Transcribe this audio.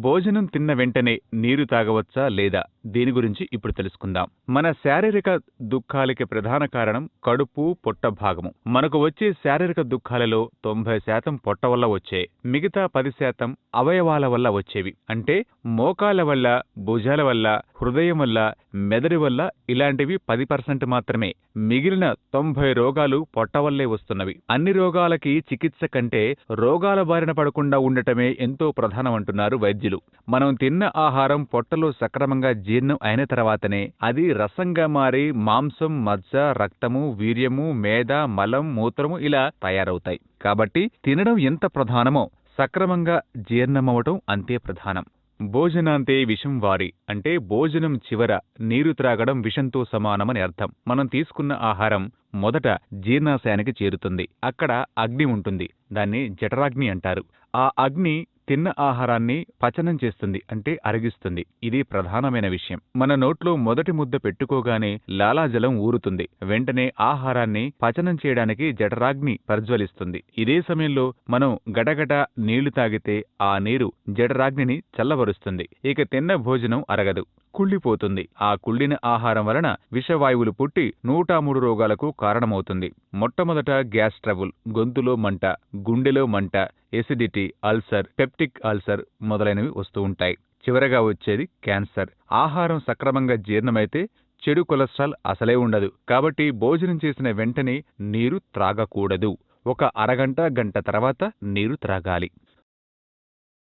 భోజనం తిన్న వెంటనే నీరు తాగవచ్చా లేదా దీని గురించి ఇప్పుడు తెలుసుకుందాం. మన శారీరక దుఃఖాలకి ప్రధాన కారణం కడుపు పొట్ట భాగము. మనకు వచ్చే శారీరక దుఃఖాలలో తొంభై శాతం పొట్ట వల్ల వచ్చే మిగతా పది శాతం అవయవాల వల్ల వచ్చేవి. అంటే మోకాల వల్ల భుజాల వల్ల హృదయం వల్ల మెదడు వల్ల ఇలాంటివి పది పర్సెంట్ మాత్రమే. మిగిలిన తొంభై రోగాలు పొట్ట వల్లే వస్తున్నవి. అన్ని రోగాలకి చికిత్స కంటే రోగాల బారిన పడకుండా ఉండటమే ఎంతో ప్రధానమంటున్నారు వైద్యులు. మనం తిన్న ఆహారం పొట్టలో సక్రమంగా జీర్ణం అయిన తర్వాతనే అది రసంగా మారి మాంసం మజ్జ రక్తము వీర్యము మేద మలం మూత్రము ఇలా తయారవుతాయి. కాబట్టి తినడం ఎంత ప్రధానమో సక్రమంగా జీర్ణమవటం అంతే ప్రధానం. భోజనాంతే విషం వారి అంటే భోజనం చివర నీరు త్రాగడం విషంతో సమానమని అర్థం. మనం తీసుకున్న ఆహారం మొదట జీర్ణాశయానికి చేరుతుంది. అక్కడ అగ్ని ఉంటుంది. దాన్ని జఠరాగ్ని అంటారు. ఆ అగ్ని తిన్న ఆహారాన్ని పచనం చేస్తుంది అంటే అరిగిస్తుంది. ఇది ప్రధానమైన విషయం. మన నోట్లో మొదటి ముద్ద పెట్టుకోగానే లాలాజలం ఊరుతుంది. వెంటనే ఆహారాన్ని పచనం చేయడానికి జఠరాగ్ని ప్రజ్వలిస్తుంది. ఇదే సమయంలో మనం గడగడ నీళ్ళు తాగితే ఆ నీరు జఠరాగ్నిని చల్లబరుస్తుంది. ఇక తిన్న భోజనం అరగదు. కుళ్ళిపోతుంది. ఆ కుళ్ళిన ఆహారం వలన విషవాయువులు పుట్టి నూట మూడు రోగాలకు కారణమవుతుంది. మొట్టమొదట గ్యాస్ ట్రబుల్ గొంతులో మంట గుండెలో మంట ఎసిడిటీ అల్సర్ పెప్టిక్ అల్సర్ మొదలైనవి వస్తూ ఉంటాయి. చివరగా వచ్చేది క్యాన్సర్ ఆహారం సక్రమంగా జీర్ణమైతే చెడు కొలెస్ట్రాల్ అసలే ఉండదు. కాబట్టి భోజనం చేసిన వెంటనే నీరు త్రాగకూడదు. ఒక అరగంట గంట తర్వాత నీరు త్రాగాలి.